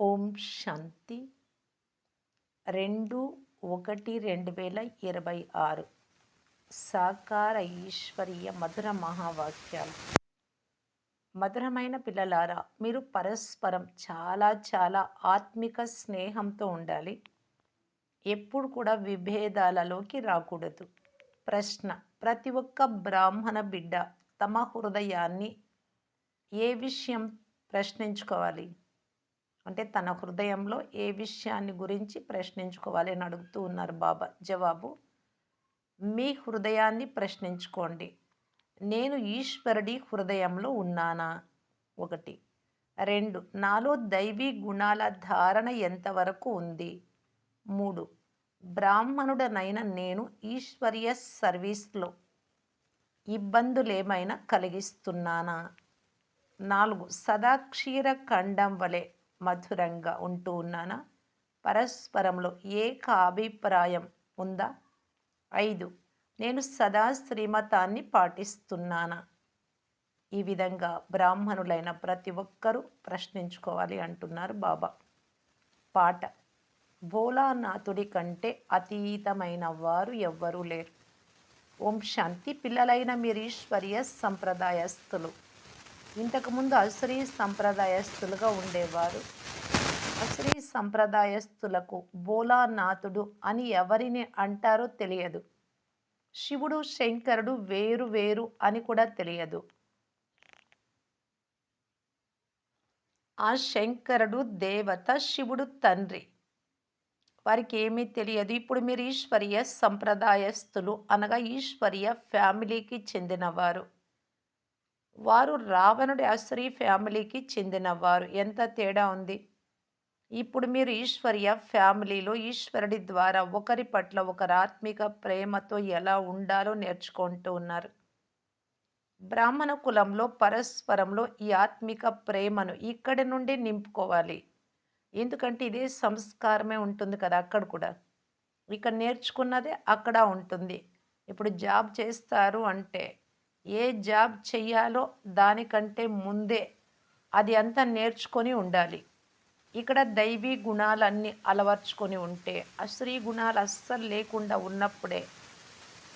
ఓం శాంతి. రెండు ఒకటి రెండు వేల ఇరవై ఆరు. సాకార ఈశ్వరీయ మధుర మహావాక్యాలు. మధురమైన పిల్లలారా మీరు పరస్పరం చాలా చాలా ఆత్మిక స్నేహంతో ఉండాలి. ఎప్పుడు కూడా విభేదాలలోకి రాకూడదు. ప్రశ్న ప్రతి ఒక్క బ్రాహ్మణ బిడ్డ తమ హృదయాన్ని ఏ విషయం ప్రశ్నించుకోవాలి? అంటే తన హృదయంలో ఏ విషయాన్ని గురించి ప్రశ్నించుకోవాలి అని అడుగుతూ ఉన్నారు బాబా. జవాబు మీ హృదయాన్ని ప్రశ్నించుకోండి. నేను ఈశ్వరుడి హృదయంలో ఉన్నానా? ఒకటి. రెండు. నాలో దైవీ గుణాల ధారణ ఎంతవరకు ఉంది? మూడు. బ్రాహ్మణుడనైన నేను ఈశ్వర్య సర్వీస్లో ఇబ్బందులేమైనా కలిగిస్తున్నానా? నాలుగు. సదాక్షీర ఖండం వలె మధురంగా ఉంటూ ఉన్నానా? పరస్పరంలో ఏక అభిప్రాయం ఉందా? ఐదు. నేను సదా శ్రీమతాన్ని పాటిస్తున్నానా? ఈ విధంగా బ్రాహ్మణులైన ప్రతి ఒక్కరూ ప్రశ్నించుకోవాలి అంటున్నారు బాబా. పాట. భోలానాథుడి కంటే అతీతమైన వారు ఎవ్వరూ లేరు. ఓం శాంతి పిల్లలైన మీరు ఈశ్వర్య సంప్రదాయస్తులు. ఇంతకుముందు అశ్రీ సంప్రదాయస్తులుగా ఉండేవారు. అశ్రీ సంప్రదాయస్తులకు భోలానాథుడు అని ఎవరిని అంటారో తెలియదు. శివుడు శంకరుడు వేరు వేరు అని కూడా తెలియదు. ఆ శంకరుడు దేవత శివుడు తండ్రి. వారికి ఏమీ తెలియదు. ఇప్పుడు మీరు ఈశ్వరీయ సంప్రదాయస్తులు అనగా ఈశ్వరీయ ఫ్యామిలీకి చెందినవారు. వారు రావణుడి అశ్రీ ఫ్యామిలీకి చెందినవారు. ఎంత తేడా ఉంది? ఇప్పుడు మీరు ఈశ్వర్య ఫ్యామిలీలో ఈశ్వరుడి ద్వారా ఒకరి పట్ల ఒకరు ఆత్మిక ప్రేమతో ఎలా ఉండాలో నేర్చుకుంటూ ఉన్నారు. బ్రాహ్మణ కులంలో పరస్పరంలో ఈ ఆత్మిక ప్రేమను ఇక్కడి నుండి నింపుకోవాలి. ఎందుకంటే ఇదే సంస్కారమే ఉంటుంది కదా అక్కడ కూడా. ఇక్కడ నేర్చుకున్నదే అక్కడ ఉంటుంది. ఇప్పుడు జాబ్ చేస్తారు అంటే ఏ జాబ్ చెయ్యాలో దానికంటే ముందే అది అంతా నేర్చుకొని ఉండాలి. ఇక్కడ దైవీ గుణాలన్నీ అలవర్చుకొని ఉంటే అశ్రీ గుణాలు అస్సలు లేకుండా ఉన్నప్పుడే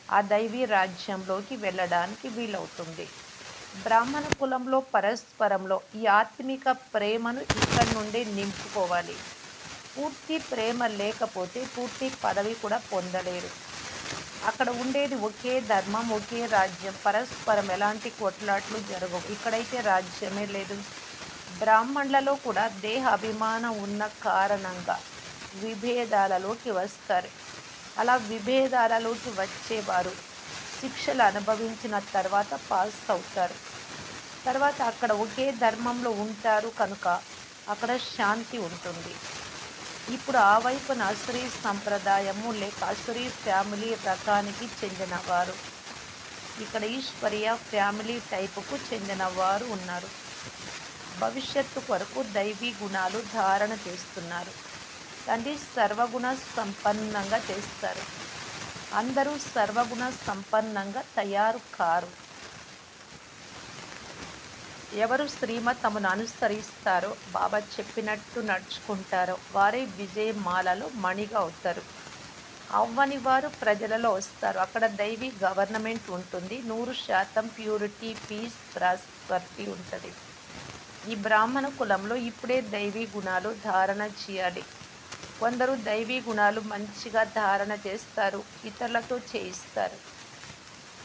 ఆ దైవీ రాజ్యంలోకి వెళ్ళడానికి వీలవుతుంది. బ్రాహ్మణ కులంలో పరస్పరంలో ఈ ఆత్మిక ప్రేమను ఇక్కడ నుండి నింపుకోవాలి. పూర్తి ప్రేమ లేకపోతే పూర్తి పదవి కూడా పొందలేరు. అక్కడ ఉండేది ఒకే ధర్మం ఒకే రాజ్యం. పరస్పరం ఎలాంటి కొట్లాట్లు జరగవు. ఇక్కడైతే రాజ్యమే లేదు. బ్రాహ్మణులలో కూడా దేహ అభిమానం ఉన్న కారణంగా విభేదాలలోకి వస్తారు. అలా విభేదాలలోకి వచ్చేవారు. శిక్షలు అనుభవించిన తర్వాత పాస్ అవుతారు. తర్వాత అక్కడ ఒకే ధర్మంలో ఉంటారు కనుక అక్కడ శాంతి ఉంటుంది. ఇప్పుడు ఆ వైపున అసురీ సంప్రదాయము లేక అసురీ ఫ్యామిలీ రకానికి చెందినవారు ఇక్కడ ఈశ్వరీయ ఫ్యామిలీ టైపుకు చెందినవారు ఉన్నారు. భవిష్యత్తు కొరకు దైవీ గుణాలు ధారణ చేస్తున్నారు. తండ్రి సర్వగుణ సంపన్నంగా చేస్తారు. అందరూ సర్వగుణ సంపన్నంగా తయారు కారు. ఎవరు శ్రీమతమును అనుసరిస్తారో బాబా చెప్పినట్టు నడుచుకుంటారో వారే విజయమాలలో మణిగా అవుతారు. అవ్వని వారు ప్రజలలో వస్తారు. అక్కడ దైవీ గవర్నమెంట్ ఉంటుంది. నూరు శాతం ప్యూరిటీ పీస్ ప్రాస్పర్టీ ఉంటుంది. ఈ బ్రాహ్మణ కులంలో ఇప్పుడే దైవీ గుణాలు ధారణ చేయాలి. కొందరు దైవీ గుణాలు మంచిగా ధారణ చేస్తారు ఇతరులతో చేయిస్తారు.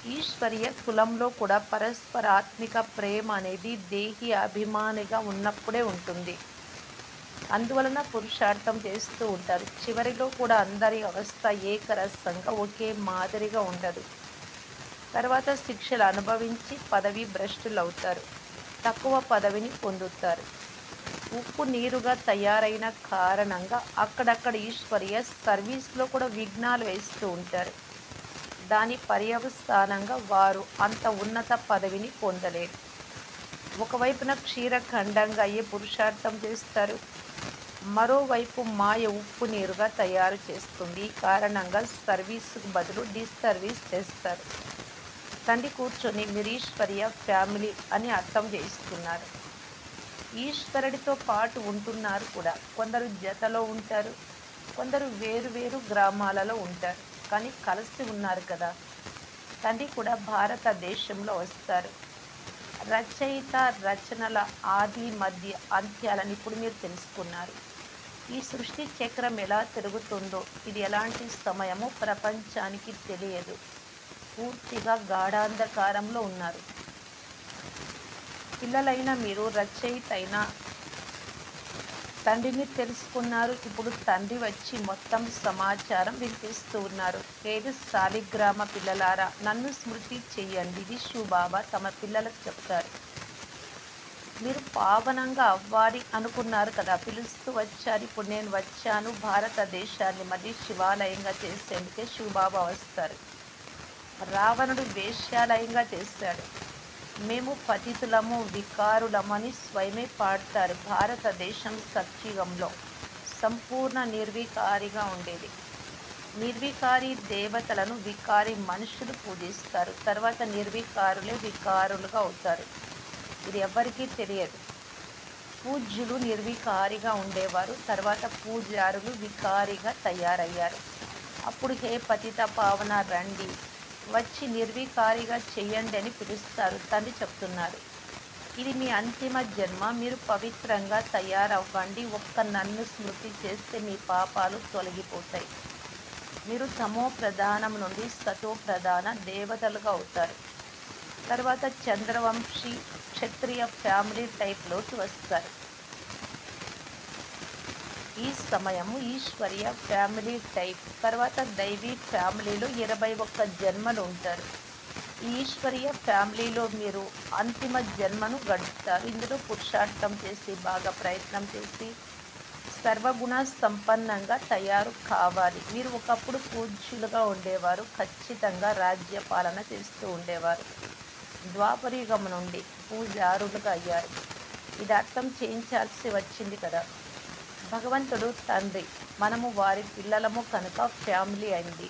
ఈశ్వరీయ కులంలో కూడా పరస్పర ఆత్మిక ప్రేమ అనేది దేహి అభిమానిగా ఉన్నప్పుడే ఉంటుంది. అందువలన పురుషార్థం చేస్తూ ఉంటారు. చివరిలో కూడా అందరి అవస్థ ఏకరసంగా ఒకే మాదిరిగా ఉండదు. తర్వాత శిక్షలు అనుభవించి పదవి భ్రష్టులు అవుతారు తక్కువ పదవిని పొందుతారు. ఉప్పు నీరుగా తయారైన కారణంగా అక్కడక్కడ ఈశ్వరీయ సర్వీస్లో కూడా విఘ్నాలు వేస్తూ ఉంటారు. దాని పర్యవస్థానంగా వారు అంత ఉన్నత పదవిని పొందలేరు. ఒకవైపున క్షీరఖండంగా అయ్యే పురుషార్థం చేస్తారు. మరోవైపు మాయ ఉప్పు నీరుగా తయారు చేస్తుంది. ఈ కారణంగా సర్వీస్కు బదులు డిస్సర్వీస్ చేస్తారు. తండ్రి కూర్చొని మిరీశ్వర్య ఫ్యామిలీ అని అర్థం చేయిస్తున్నారు. ఈశ్వరుడితో పాటు ఉంటున్నారు కూడా. కొందరు జతలో ఉంటారు. కొందరు వేరు వేరు గ్రామాలలో ఉంటారు. కానీ కలిసి ఉన్నారు కదా. తండ్రి కూడా భారతదేశంలో వస్తారు. రచయిత రచనల ఆది మధ్య అంత్యాలను ఇప్పుడు మీరు తెలుసుకున్నారు. ఈ సృష్టి చక్రం ఎలా తిరుగుతుందో ఇది ఎలాంటి సమయమో ప్రపంచానికి తెలియదు. పూర్తిగా గాఢాంధకారంలో ఉన్నారు. పిల్లలైన మీరు రచయిత అయిన తండ్రిని తెలుసుకున్నారు. ఇప్పుడు తండ్రి వచ్చి మొత్తం సమాచారం వినిపిస్తూ ఉన్నారు. పేరు సాలిగ్రామ పిల్లలారా నన్ను స్మృతి చెయ్యండి. ఇది బాబా తమ పిల్లలకు చెప్తారు. మీరు పావనంగా అవ్వాలి అనుకున్నారు కదా. పిలుస్తూ వచ్చారు. ఇప్పుడు నేను వచ్చాను. భారతదేశాన్ని మళ్ళీ శివాలయంగా చేసేందుకే శివబాబా వస్తారు. రావణుడు వేశ్యాలయంగా చేశాడు మేము పతితులము వికారులమని స్వయమే పాడతారు. భారతదేశం సత్యుగంలో సంపూర్ణ నిర్వికారిగా ఉండేది. నిర్వికారి దేవతలను వికారి మనుషులు పూజిస్తారు. తర్వాత నిర్వికారులే వికారులుగా అవుతారు. ఇది ఎవరికీ తెలియదు. పూజ్యులు నిర్వికారిగా ఉండేవారు. తర్వాత పూజారులు వికారిగా తయారయ్యారు. అప్పుడు హే పతిత పావన రండి. వచ్చి నిర్వికారిగా చెయ్యండి అని పిలుస్తారు తండ్రి చెప్తున్నారు. ఇది మీ అంతిమ జన్మ మీరు పవిత్రంగా తయారవ్వండి. ఒక్క నన్ను స్మృతి చేస్తే మీ పాపాలు తొలగిపోతాయి. మీరు తమో ప్రధానం నుండి సతో ప్రధాన దేవతలుగా అవుతారు. తర్వాత చంద్రవంశీ క్షత్రియ ఫ్యామిలీ టైప్లోకి వస్తారు. ఈ సమయము ఈశ్వర్య ఫ్యామిలీ టైప్. తర్వాత దైవీ ఫ్యామిలీలో ఇరవై ఒక్క జన్మలు ఉంటారు. ఈశ్వర్య ఫ్యామిలీలో మీరు అంతిమ జన్మను గడుపుతారు. ఇందులో పురుషార్థం చేసి బాగా ప్రయత్నం చేసి సర్వగుణ సంపన్నంగా తయారు కావాలి. మీరు ఒకప్పుడు పూజ్యులుగా ఉండేవారు. ఖచ్చితంగా రాజ్య పాలన చేస్తూ ఉండేవారు. ద్వాపరయుగం నుండి పూజారులుగా అయ్యారు. ఇది అర్థం చేయించాల్సి వచ్చింది కదా. భగవంతుడు తండ్రి. మనము వారి పిల్లలము కనుక ఫ్యామిలీ అయింది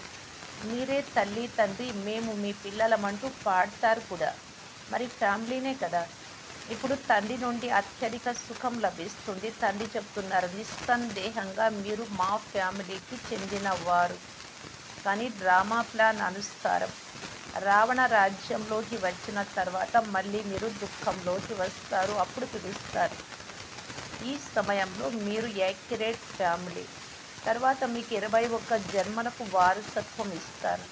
మీరే తల్లి తండ్రి మేము మీ పిల్లలమంటూ పాడతారు కూడా. మరి ఫ్యామిలీనే కదా. ఇప్పుడు తండ్రి నుండి అత్యధిక సుఖం లభిస్తుంది. తండ్రి చెప్తున్నారు నిస్సందేహంగా మీరు మా ఫ్యామిలీకి చెందినవారు. కానీ డ్రామా ప్లాన్ అనుసారం రావణ రాజ్యంలోకి వచ్చిన తర్వాత మళ్ళీ మీరు దుఃఖంలోకి వస్తారు. అప్పుడు పిలుస్తారు. ఈ సమయంలో మీరు యాక్యురేట్ ఫ్యామిలీ. తర్వాత మీకు ఇరవై ఒక్క జన్మలకు వారసత్వం ఇస్తారు.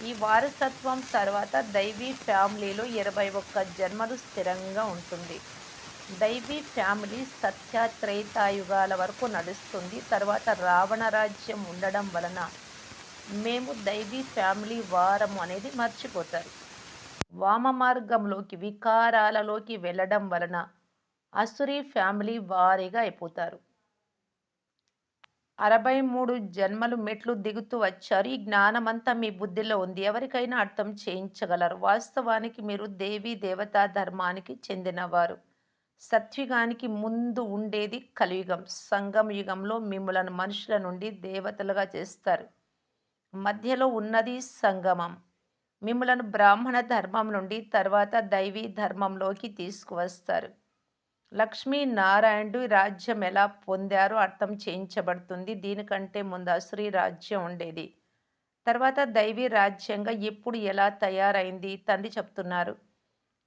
ఈ వారసత్వం తర్వాత దైవీ ఫ్యామిలీలో ఇరవై ఒక్క జన్మలు స్థిరంగా ఉంటుంది. దైవీ ఫ్యామిలీ సత్యత్రేతాయుగాల వరకు నడుస్తుంది. తర్వాత రావణ రాజ్యం ఉండడం వలన మేము దైవీ ఫ్యామిలీ వారము అనేది మర్చిపోతారు. వామ మార్గంలోకి వికారాలలోకి వెళ్ళడం వలన అసురీ ఫ్యామిలీ వారీగా అయిపోతారు. అరవై మూడు జన్మలు మెట్లు దిగుతూ వచ్చారు. ఈ జ్ఞానమంతా మీ బుద్ధిలో ఉంది. ఎవరికైనా అర్థం చేయించగలరు. వాస్తవానికి మీరు దేవీ దేవతా ధర్మానికి చెందినవారు. సత్యుగానికి ముందు ఉండేది కలియుగం. సంగం యుగంలో మిమ్మలను మనుషుల నుండి దేవతలుగా చేస్తారు. మధ్యలో ఉన్నది సంగమం. మిమ్మలను బ్రాహ్మణ ధర్మం నుండి తర్వాత దైవీ ధర్మంలోకి తీసుకువస్తారు. లక్ష్మీనారాయణుడు రాజ్యం ఎలా పొందారో అర్థం చేయించబడుతుంది. దీనికంటే ముందు అసురీ రాజ్యం ఉండేది. తర్వాత దైవీ రాజ్యంగా ఎప్పుడు ఎలా తయారైంది? తండ్రి చెప్తున్నారు.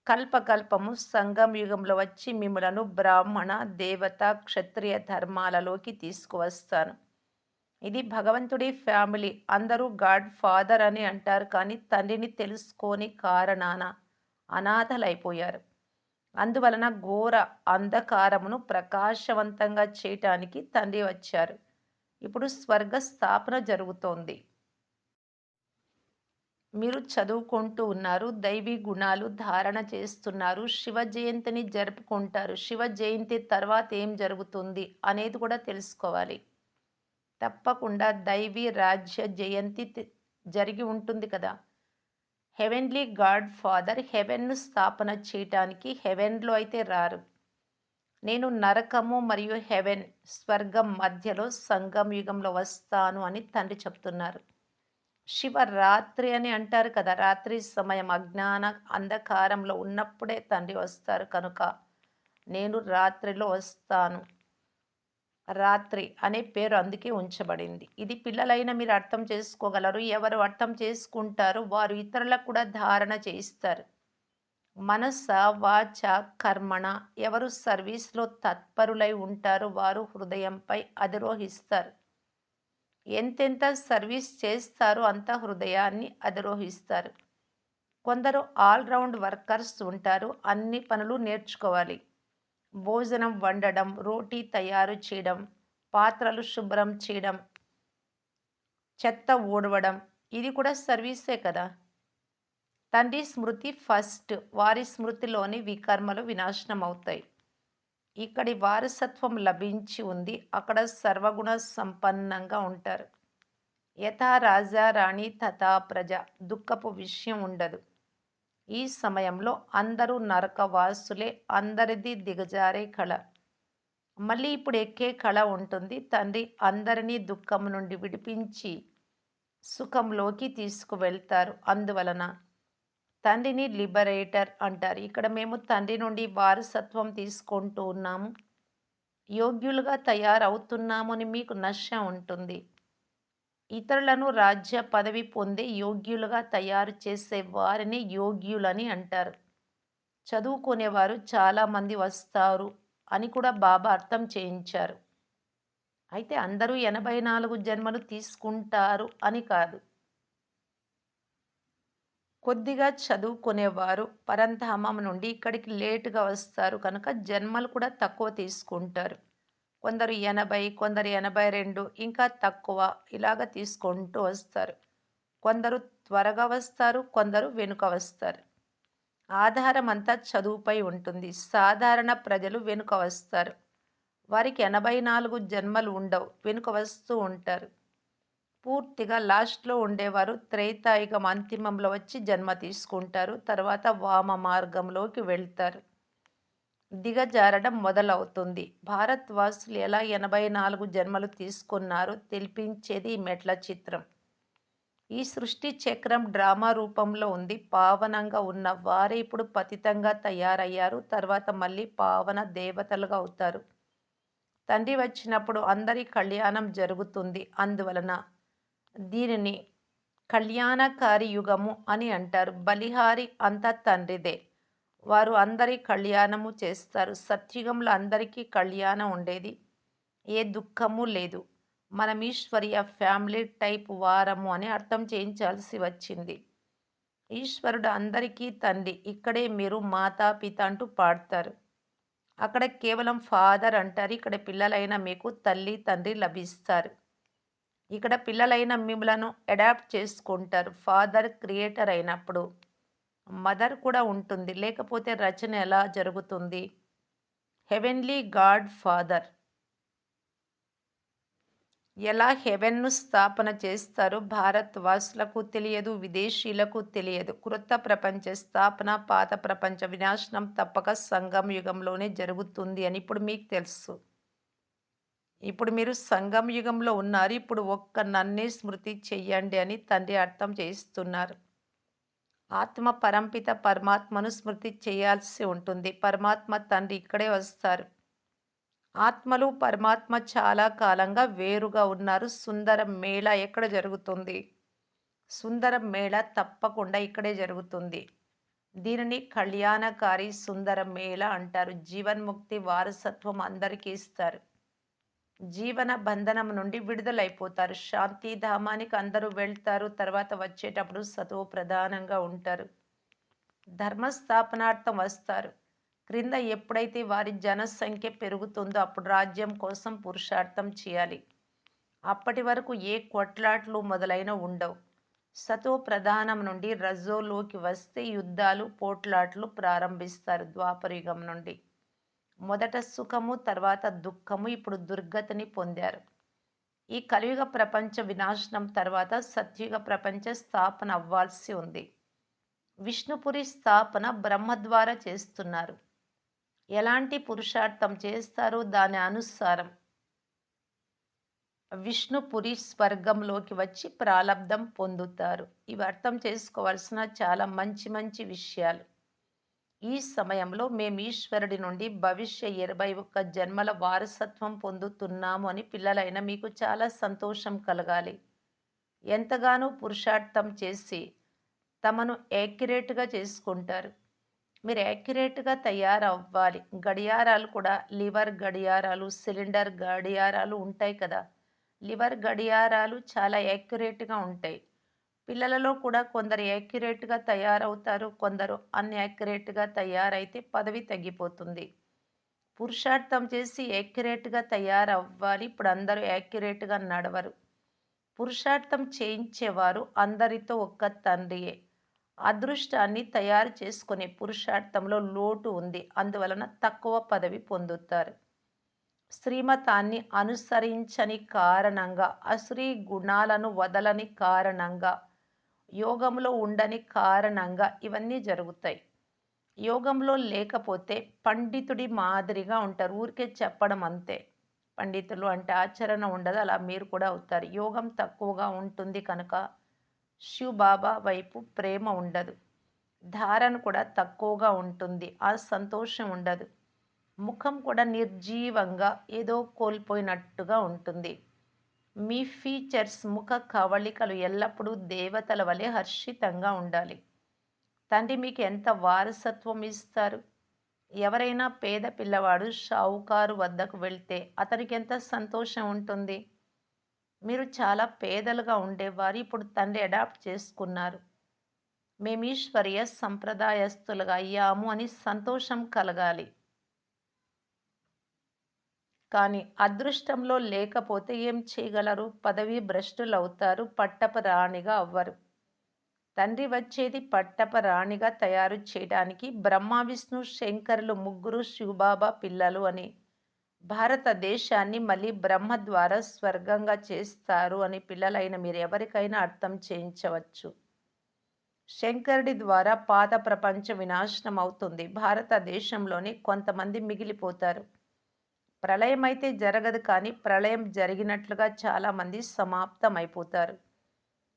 కల్పకల్పము సంగం యుగంలో వచ్చి మిమ్మలను బ్రాహ్మణ దేవత క్షత్రియ ధర్మాలలోకి తీసుకువస్తాను. ఇది భగవంతుడి ఫ్యామిలీ. అందరూ గాడ్ ఫాదర్ అని అంటారు కానీ తండ్రిని తెలుసుకోని కారణాన అనాథలైపోయారు. అందువలన ఘోర అంధకారమును ప్రకాశవంతంగా చేయటానికి తండ్రి వచ్చారు. ఇప్పుడు స్వర్గ స్థాపన జరుగుతోంది. మీరు చదువుకుంటూ ఉన్నారు దైవీ గుణాలు ధారణ చేస్తున్నారు శివ జయంతిని జరుపుకుంటారు. శివ జయంతి తర్వాత ఏం జరుగుతుంది అనేది కూడా తెలుసుకోవాలి. తప్పకుండా దైవీ రాజ్య జయంతి జరిగి ఉంటుంది కదా. హెవెన్లీ గాడ్ ఫాదర్ హెవెన్ను స్థాపన చేయటానికి హెవెన్లో అయితే రారు. నేను నరకము మరియు హెవెన్ స్వర్గం మధ్యలో సంగం యుగంలో వస్తాను అని తండ్రి చెప్తున్నారు. శివ రాత్రి అని అంటారు కదా రాత్రి సమయం అజ్ఞాన అంధకారంలో ఉన్నప్పుడే తండ్రి వస్తారు. కనుక నేను రాత్రిలో వస్తాను. రాత్రి అనే పేరు అందుకే ఉంచబడింది. ఇది పిల్లలైన మీరు అర్థం చేసుకోగలరు. ఎవరు అర్థం చేసుకుంటారు వారు ఇతరులకు కూడా ధారణ చేయిస్తారు. మనస వాచ కర్మణ ఎవరు సర్వీస్లో తత్పరులై ఉంటారో వారు హృదయంపై అధిరోహిస్తారు. ఎంతెంత సర్వీస్ చేస్తారో అంత హృదయాన్ని అధిరోహిస్తారు. కొందరు ఆల్రౌండ్ వర్కర్స్ ఉంటారు. అన్ని పనులు నేర్చుకోవాలి. భోజనం వండడం రోటీ తయారు చేయడం పాత్రలు శుభ్రం చేయడం చెత్త ఊడవడం ఇది కూడా సర్వీసే కదా. తండ్రి స్మృతి ఫస్ట్ వారి స్మృతిలోని వికర్మలు వినాశనం అవుతాయి ఇక్కడి వారసత్వం లభించి ఉంది అక్కడ సర్వగుణ సంపన్నంగా ఉంటారు. యథా రాజా రాణి తథా ప్రజ దుఃఖపు విషయం ఉండదు. ఈ సమయంలో అందరూ నరకవాసులే అందరిది దిగజారే కళ. మళ్ళీ ఇప్పుడు ఎక్కే కళ ఉంటుంది. తండ్రి అందరినీ దుఃఖం నుండి విడిపించి సుఖంలోకి తీసుకువెళ్తారు. అందువలన తండ్రిని లిబరేటర్ అంటారు. ఇక్కడ మేము తండ్రి నుండి వారసత్వం తీసుకుంటూ ఉన్నాము. యోగ్యులుగా తయారవుతున్నాము అని మీకు నశ ఉంటుంది. ఇతరులను రాజ్య పదవి పొందే యోగ్యులుగా తయారు చేసే వారిని యోగ్యులని అంటారు. చదువుకునేవారు చాలామంది వస్తారు అని కూడా బాబా అర్థం చేయించారు. అయితే అందరూ ఎనభై నాలుగు జన్మలు తీసుకుంటారు అని కాదు. కొద్దిగా చదువుకునేవారు పరంధామం నుండి ఇక్కడికి లేటుగా వస్తారు కనుక జన్మలు కూడా తక్కువ తీసుకుంటారు. కొందరు ఎనభై కొందరు ఎనభై రెండు ఇంకా తక్కువ ఇలాగ తీసుకుంటూ వస్తారు. కొందరు త్వరగా వస్తారు కొందరు వెనుక వస్తారు. ఆధారం అంతా చదువుపై ఉంటుంది. సాధారణ ప్రజలు వెనుక వస్తారు. వారికి ఎనభై నాలుగు జన్మలు ఉండవు వెనుక వస్తూ ఉంటారు. పూర్తిగా లాస్ట్లో ఉండేవారు త్రైతాయికం అంతిమంలో వచ్చి జన్మ తీసుకుంటారు తర్వాత వామ మార్గంలోకి వెళ్తారు. దిగజారడం మొదలవుతుంది. భారత్వాసులు ఎలా ఎనభై నాలుగు జన్మలు తీసుకున్నారో తెలిపించేది ఈ మెట్ల చిత్రం. ఈ సృష్టి చక్రం డ్రామా రూపంలో ఉంది. పావనంగా ఉన్న వారే ఇప్పుడు పతితంగా తయారయ్యారు. తర్వాత మళ్ళీ పావన దేవతలుగా అవుతారు. తండ్రి వచ్చినప్పుడు అందరి కళ్యాణం జరుగుతుంది. అందువలన దీనిని కళ్యాణకారి యుగము అని అంటారు. బలిహారి అంతా తండ్రిదే. వారు అందరి కళ్యాణము చేస్తారు. సత్యుగంలో అందరికీ కళ్యాణం ఉండేది. ఏ దుఃఖము లేదు. మనం ఈశ్వరీయ ఫ్యామిలీ టైప్ వారము అని అర్థం చేయించాల్సి వచ్చింది. ఈశ్వరుడు అందరికీ తండ్రి. ఇక్కడే మీరు మాతా పిత అంటూ పాడతారు. అక్కడ కేవలం ఫాదర్ అంటారు. ఇక్కడ పిల్లలైన మీకు తల్లి తండ్రి లభిస్తారు. ఇక్కడ పిల్లలైన మిమ్మలను అడాప్ట్ చేసుకుంటారు. ఫాదర్ క్రియేటర్ అయినప్పుడు మదర్ కూడా ఉంటుంది. లేకపోతే రచన ఎలా జరుగుతుంది? Heavenly God father. ఎలా హెవెన్ను స్థాపన చేస్తారో భారత్ వాసులకు తెలియదు విదేశీయులకు తెలియదు. క్రొత్త ప్రపంచ స్థాపన పాత ప్రపంచ వినాశనం తప్పక సంఘం యుగంలోనే జరుగుతుంది అని ఇప్పుడు మీకు తెలుసు. ఇప్పుడు మీరు సంఘం యుగంలో ఉన్నారు. ఇప్పుడు ఒక్క నన్నే స్మృతి చెయ్యండి అని తండ్రి అర్థం చేస్తున్నారు ఆత్మ పరంపిత పరమాత్మను స్మృతి చేయాల్సి ఉంటుంది. పరమాత్మ తండ్రి ఇక్కడే వస్తారు. ఆత్మలు పరమాత్మ చాలా కాలంగా వేరుగా ఉన్నారు. సుందర మేళ ఎక్కడ జరుగుతుంది? సుందర మేళ తప్పకుండా ఇక్కడే జరుగుతుంది. దీనిని కళ్యాణకారి సుందర మేళ అంటారు. జీవన్ముక్తి వారసత్వం అందరికీ ఇస్తారు. జీవన బంధనం నుండి విడుదలైపోతారు. శాంతి ధామానికి అందరూ వెళ్తారు. తర్వాత వచ్చేటప్పుడు సతువు ప్రధానంగా ఉంటారు. ధర్మస్థాపనార్థం వస్తారు. క్రింద ఎప్పుడైతే వారి జనసంఖ్య పెరుగుతుందో అప్పుడు రాజ్యం కోసం పురుషార్థం చేయాలి. అప్పటి వరకు ఏ కొట్లాట్లు మొదలైన ఉండవు. సతో ప్రధానం నుండి రజోలోకి వస్తే యుద్ధాలు పోట్లాట్లు ప్రారంభిస్తారు ద్వాపరయుగం నుండి. మొదట సుఖము తర్వాత దుఃఖము ఇప్పుడు దుర్గతిని పొందారు. ఈ కలియుగ ప్రపంచ వినాశనం తర్వాత సత్యుగ ప్రపంచ స్థాపన అవ్వాల్సి ఉంది. విష్ణుపురి స్థాపన బ్రహ్మ ద్వారా చేస్తున్నారు. ఎలాంటి పురుషార్థం చేస్తారో దాని అనుసారం విష్ణుపురి స్వర్గంలోకి వచ్చి ప్రాలబ్ధం పొందుతారు. ఇవి అర్థం చేసుకోవాల్సిన చాలా మంచి మంచి విషయాలు. ఈ సమయంలో మేము ఈశ్వరుడి నుండి భవిష్య ఇరవై ఒక్క జన్మల వారసత్వం పొందుతున్నాము అని పిల్లలైన మీకు చాలా సంతోషం కలగాలి. ఎంతగానో పురుషార్థం చేసి తమను యాక్యురేట్గా చేసుకుంటారు. మీరు యాక్యురేట్గా తయారవ్వాలి. గడియారాలు కూడా లివర్ గడియారాలు సిలిండర్ గడియారాలు ఉంటాయి కదా. లివర్ గడియారాలు చాలా యాక్యురేట్గా ఉంటాయి. పిల్లలలో కూడా కొందరు యాక్యురేట్గా తయారవుతారు కొందరు అన్యాక్యురేట్గా తయారైతే పదవి తగ్గిపోతుంది. పురుషార్థం చేసి యాక్యురేట్గా తయారవ్వాలి ఇప్పుడు అందరూ యాక్యురేట్గా నడవరు. పురుషార్థం చేయించేవారు అందరితో ఒక్క తండ్రియే. అదృష్టాన్ని తయారు చేసుకునే పురుషార్థంలో లోటు ఉంది అందువలన తక్కువ పదవి పొందుతారు. శ్రీమతాన్ని అనుసరించని కారణంగా అశ్రీ గుణాలను వదలని కారణంగా యోగంలో ఉండని కారణంగా ఇవన్నీ జరుగుతాయి. యోగంలో లేకపోతే పండితుడి మాదిరిగా ఉంటారు. ఊరికే చెప్పడం అంతే. పండితులు అంటే ఆచరణ ఉండదు. అలా మీరు కూడా అవుతారు. యోగం తక్కువగా ఉంటుంది కనుక శివ్ బాబా వైపు ప్రేమ ఉండదు. ధారణ కూడా తక్కువగా ఉంటుంది. ఆ సంతోషం ఉండదు. ముఖం కూడా నిర్జీవంగా ఏదో కోల్పోయినట్టుగా ఉంటుంది. మీ ఫీచర్స్ ముఖ కవళికలు ఎల్లప్పుడూ దేవతల వలె హర్షితంగా ఉండాలి. తండ్రి మీకు ఎంత వారసత్వం ఇస్తారు? ఎవరైనా పేద పిల్లవాడు షావుకారు వద్దకు వెళ్తే అతనికి ఎంత సంతోషం ఉంటుంది? మీరు చాలా పేదలుగా ఉండేవారు ఇప్పుడు తండ్రి అడాప్ట్ చేసుకున్నారు. మేము ఈశ్వర్య సంప్రదాయస్తులుగా అయ్యాము అని సంతోషం కలగాలి. కానీ అదృష్టంలో లేకపోతే ఏం చేయగలరు? పదవి భ్రష్టులు అవుతారు రాణిగా అవ్వరు. తండ్రి వచ్చేది పట్టపరాణిగా తయారు చేయడానికి బ్రహ్మ విష్ణు శంకరులు ముగ్గురు శివబాబా పిల్లలు అని. భారతదేశాన్ని మళ్ళీ బ్రహ్మ ద్వారా స్వర్గంగా చేస్తారు అని పిల్లలైన మీరు ఎవరికైనా అర్థం చేయించవచ్చు. శంకరుడి ద్వారా పాత ప్రపంచ వినాశనం అవుతుంది భారతదేశంలోని కొంతమంది మిగిలిపోతారు. ప్రళయం అయితే జరగదు కానీ ప్రళయం జరిగినట్లుగా చాలామంది సమాప్తమైపోతారు.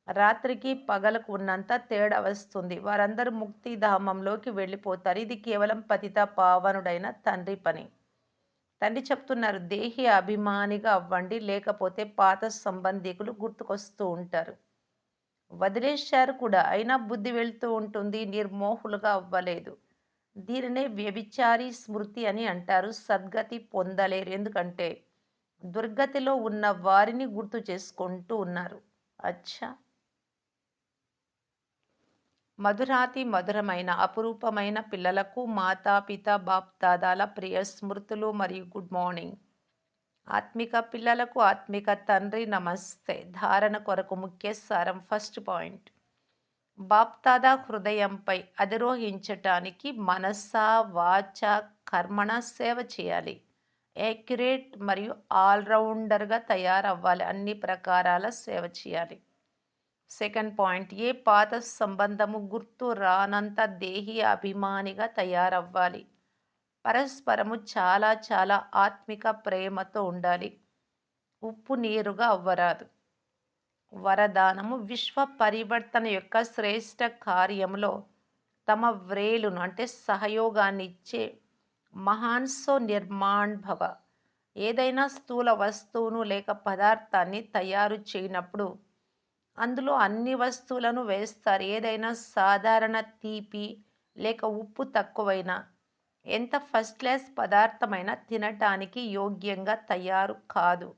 రాత్రికి పగలకు ఉన్నంత తేడా వస్తుంది. వారందరూ ముక్తిధామంలోకి వెళ్ళిపోతారు. ఇది కేవలం పతిత పావనుడైన తండ్రి పని. తండ్రి చెప్తున్నారు దేహి అభిమానిగా అవ్వండి లేకపోతే పాత సంబంధికులు గుర్తుకొస్తూ ఉంటారు. వదిలేశారు కూడా. అయినా బుద్ధి వెళ్తూ ఉంటుంది నిర్మోహులుగా అవ్వలేదు. దీనినే వ్యభిచారి స్మృతి అని అంటారు. సద్గతి పొందలేరు. ఎందుకంటే దుర్గతిలో ఉన్న వారిని గుర్తు చేసుకుంటూ ఉన్నారు. అచ్చా! మధురాతి మధురమైన అపురూపమైన పిల్లలకు మాతాపిత బాప్దాదాల ప్రియ స్మృతులు మరియు గుడ్ మార్నింగ్. ఆత్మిక పిల్లలకు ఆత్మిక తండ్రి నమస్తే. ధారణ కొరకు ముఖ్య సారం ఫస్ట్ పాయింట్. బాప్దాదా హృదయంపై అధిరోహించటానికి మనస వాచ కర్మణ సేవ చేయాలి. యాక్యురేట్ మరియు ఆల్రౌండర్గా తయారవ్వాలి. అన్ని ప్రకారాల సేవ చేయాలి. సెకండ్ పాయింట్ ఏ పాత సంబంధము గుర్తు రానంత దేహి అభిమానిగా తయారవ్వాలి. పరస్పరము చాలా చాలా ఆత్మిక ప్రేమతో ఉండాలి. ఉప్పు నీరుగా అవ్వరాదు. వరదానము విశ్వ పరివర్తన యొక్క శ్రేష్ట కార్యంలో తమ వ్రేలును అంటే సహయోగాన్ని ఇచ్చే మహాన్సో నిర్మాణ్భవ ఏదైనా స్థూల వస్తువును లేక పదార్థాన్ని తయారు చేయనప్పుడు అందులో అన్ని వస్తువులను వేస్తారు. ఏదైనా సాధారణ తీపి లేక ఉప్పు తక్కువైనా ఎంత ఫస్ట్ క్లాస్ పదార్థమైనా తినటానికి యోగ్యంగా తయారు కాదు.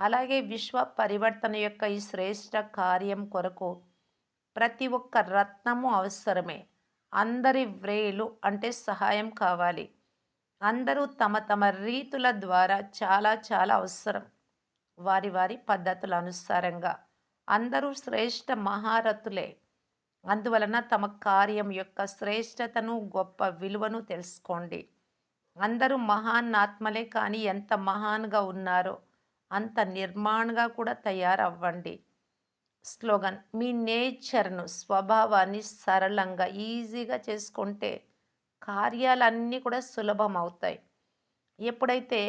అలాగే విశ్వ పరివర్తన యొక్క ఈ శ్రేష్ట కార్యం కొరకు ప్రతి ఒక్క రత్నము అవసరమే. అందరి వ్రేలు అంటే సహాయం కావాలి. అందరూ తమ తమ రీతుల ద్వారా చాలా చాలా అవసరం. వారి వారి పద్ధతుల అనుసారంగా అందరూ శ్రేష్ట మహారథులే అందువలన తమ కార్యం యొక్క శ్రేష్టతను గొప్ప విలువను తెలుసుకోండి. అందరూ మహాన్నాత్మలే కానీ ఎంత మహాన్గా ఉన్నారో అంత నిర్మాణంగా కూడా తయారవ్వండి స్లోగన్ మీ నేచర్ను స్వభావాన్ని సరళంగా ఈజీగా చేసుకుంటే కార్యాలన్నీ కూడా సులభం అవుతాయి ఎప్పుడైతే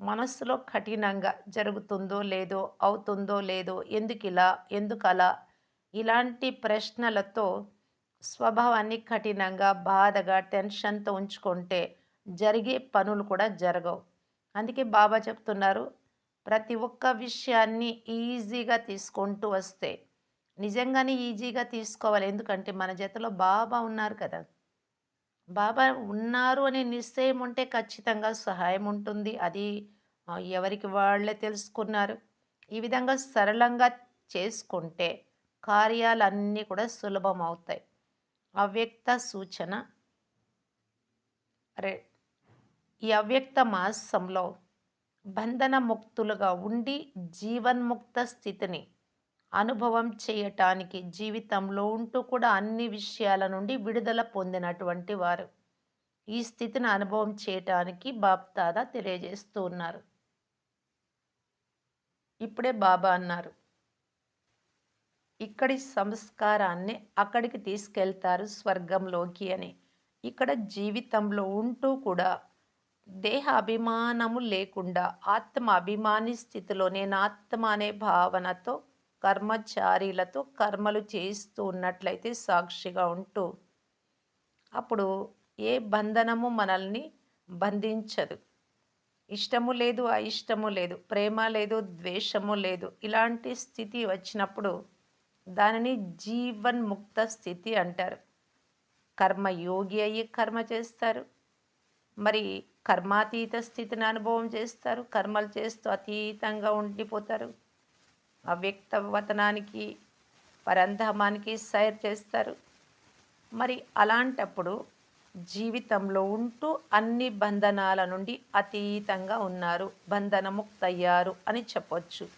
మనస్సులో కఠినంగా జరుగుతుందో లేదో అవుతుందో లేదో ఎందుకు ఇలా ఎందుకు అలా ఇలాంటి ప్రశ్నలతో స్వభావాన్ని కఠినంగా, బాధగా, టెన్షన్‌తో ఉంచుకుంటే జరిగే పనులు కూడా జరగవు. అందుకే బాబా చెప్తున్నారు, ప్రతి ఒక్క విషయాన్ని ఈజీగా తీసుకుంటూ వస్తే నిజంగానే ఈజీగా తీసుకోవాలి. ఎందుకంటే మన జతలో బాబా ఉన్నారు కదా! బాబా ఉన్నారు అనే నిశ్చయం ఉంటే ఖచ్చితంగా సహాయం ఉంటుంది. అది ఎవరికి వాళ్ళే తెలుసుకున్నారు. ఈ విధంగా సరళంగా చేసుకుంటే కార్యాలన్నీ కూడా సులభం అవుతాయి అవ్యక్త సూచన ఈ అవ్యక్త మాసంలో బంధన ముక్తులుగా ఉండి జీవన్ముక్త స్థితిని అనుభవం చేయటానికి జీవితంలో ఉంటూ కూడా అన్ని విషయాల నుండి విడుదల పొందినటువంటి వారు. ఈ స్థితిని అనుభవం చేయటానికి బాప్దాదా తెలియజేస్తూ ఉన్నారు. ఇప్పుడే బాబా అన్నారు. ఇక్కడి సంస్కారాన్ని అక్కడికి తీసుకెళ్తారు స్వర్గంలోకి అని. ఇక్కడ జీవితంలో ఉంటూ కూడా దేహ అభిమానము లేకుండా ఆత్మ అభిమాని స్థితిలో నేను ఆత్మ అనే భావనతో కర్మచారీలతో కర్మలు చేస్తూ ఉన్నట్లయితే సాక్షిగా ఉంటూ అప్పుడు ఏ బంధనము మనల్ని బంధించదు. ఇష్టము లేదు, అయిష్టము లేదు, ప్రేమ లేదు, ద్వేషము లేదు. ఇలాంటి స్థితి వచ్చినప్పుడు దానిని జీవన్ముక్త స్థితి అంటారు. కర్మయోగి అయ్యి కర్మ చేస్తారు. మరి కర్మాతీత స్థితిని అనుభవం చేస్తారు. కర్మలు చేస్తూ అతీతంగా ఉండిపోతారు. అవ్యక్త వతనానికి, పరంధామానికి సైర్ చేస్తారు. మరి అలాంటప్పుడు జీవితంలో ఉంటూ అన్ని బంధనాల నుండి అతీతంగా ఉన్నారు. బంధనముక్తయ్యారు అని చెప్పొచ్చు.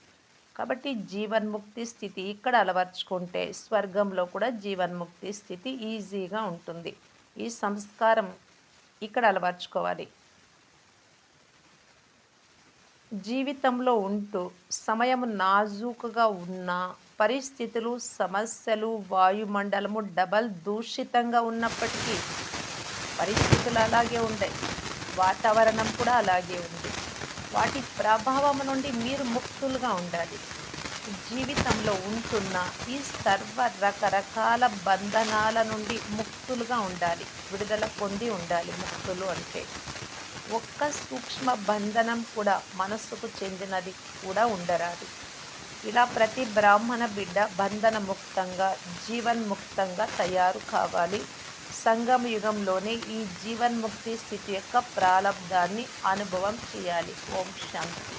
కాబట్టి జీవన్ముక్తి స్థితి ఇక్కడ అలవర్చుకుంటే స్వర్గంలో కూడా జీవన్ముక్తి స్థితి ఈజీగా ఉంటుంది. ఈ సంస్కారం ఇక్కడ అలవర్చుకోవాలి. జీవితంలో ఉంటూ సమయం నాజూకుగా ఉన్న పరిస్థితులు, సమస్యలు, వాయుమండలము డబల్ దూషితంగా ఉన్నప్పటికీ పరిస్థితులు అలాగే ఉంటాయి వాతావరణం కూడా అలాగే ఉంది. వాటి ప్రభావం నుండి మీరు ముక్తులుగా ఉండాలి. జీవితంలో ఉంటున్న ఈ సర్వ రకరకాల బంధనాల నుండి ముక్తులుగా ఉండాలి. విడుదల పొంది ఉండాలి ముక్తులు అంటే. ఒక్క సూక్ష్మ బంధనం కూడా మనస్సుకు చెందినది కూడా ఉండరాదు. ఇలా ప్రతి బ్రాహ్మణ బిడ్డ బంధనముక్తంగా, జీవన్ముక్తంగా తయారు కావాలి. సంగమ యుగంలోనే ఈ జీవన్ముక్తి స్థితి యొక్క ప్రాలబ్ధాన్ని అనుభవం చేయాలి. ఓం శాంతి.